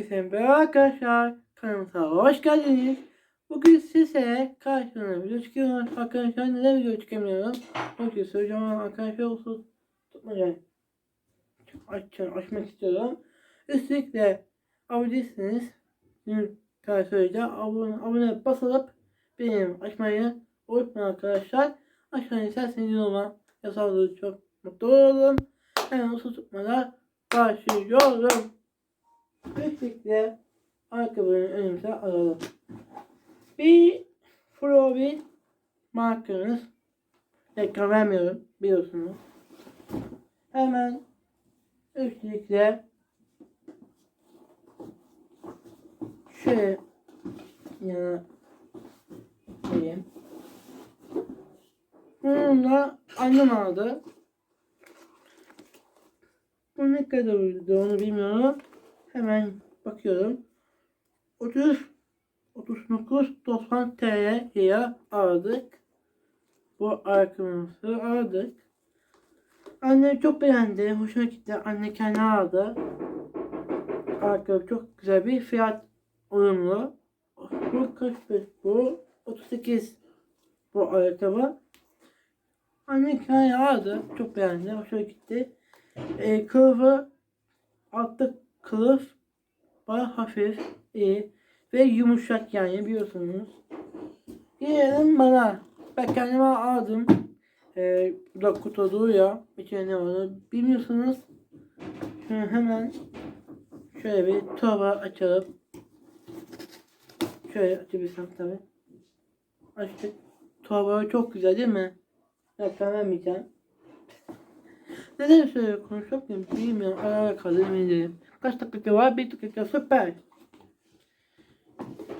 Herkese merhaba arkadaşlar. Kanalımıza hoş geldiniz. Bugün size karşılığında video çıkıyorum. Arkadaşlar neden video çıkamıyorum? Söyleyeceğim ama arkadaşlar olsun tutmayacağım. Aç, açmak istiyorum. Üstelik de abone değilseniz tekrar söyleyeceğim. Abone, abone basılıp benim açmayı unutmayın arkadaşlar. Açmayı isterseniz yoruma yazarsanız çok mutlu olurum. Hemen usul tutmadan başlıyorum. Kesinlikle ayakkabının önümüze alalım. Bir Flowin markamız. Reklam vermiyorum biliyorsunuz. Hemen üstlikle şöyle yana koyayım. Bununla annem aldı. Bu ne kadar uydu onu bilmiyorum. Hemen bakıyorum. 30 39 90 TL'ye aldık. Bu ayakkabımızı aldık. Annem çok beğendi. Hoşuna gitti. Anne kendi aldı. Ayakkabı çok güzel bir fiyat uyumlu. Bu kaç bu? 38 bu ayakkabı. Anne kendi aldı. Çok beğendi. Hoşuna gitti. E, kılıfı altta kılıf baya hafif iyi ve yumuşak yani biliyorsunuz. Gelelim bana. Ben kendime aldım. E, bu da kutu duruyor. İçine ne var bilmiyorsunuz. Şimdi hemen şöyle bir torba açalım. Şöyle açabilirsem tabi. Açtık. Torba çok güzel değil mi? Reklam vermeyeceğim. Neden şöyle konuşuyorum bilmiyorum. Ara ara kaldı emin değilim. Kaç dakika var? Bir dakika süper.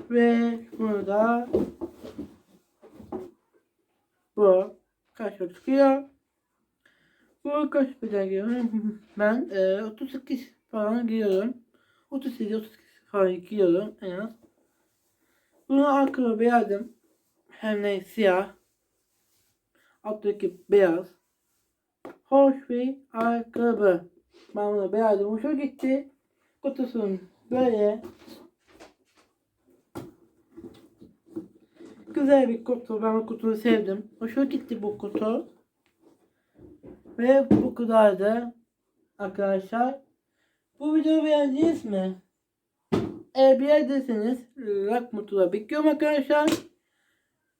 Ve burada bu kaç yıl çıkıyor? Bu kaç beden giyiyorum? Ben e, 38 falan giyiyorum. 37 38 falan giyiyorum en az. Bunu arkamı beğendim. Hem de siyah. Alttaki beyaz hoş bir ayakkabı. Ben bunu beğendim. Hoşuma gitti. Kutusun böyle güzel bir kutu. Ben bu kutuyu sevdim. Hoşuma gitti bu kutu. Ve bu kadardı arkadaşlar. Bu videoyu beğendiniz mi? Eğer beğendiyseniz like mutluğa bekliyorum arkadaşlar.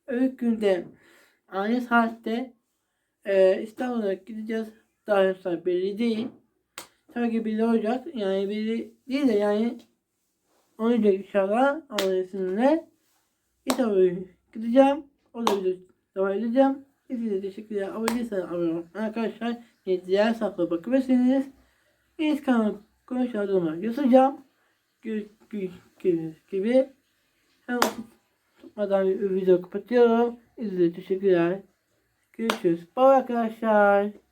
Öbür günde aynı saatte ee, İstanbul'a gideceğiz. Daha henüz belli değil. Tabii ki belli olacak. Yani belli değil de yani olacak inşallah. İzniyle. İstanbul'a gideceğim. O da video devam edeceğim. Size teşekkürler. Abone değilseniz abone olun. Arkadaşlar diğer sayfaya bakabilirsiniz. İlk kanal konuşmalarımı yazacağım. Gördüğünüz gibi. Hem tutmadan bir video kapatıyorum. İzlediğiniz teşekkürler. Görüşürüz. Bye arkadaşlar.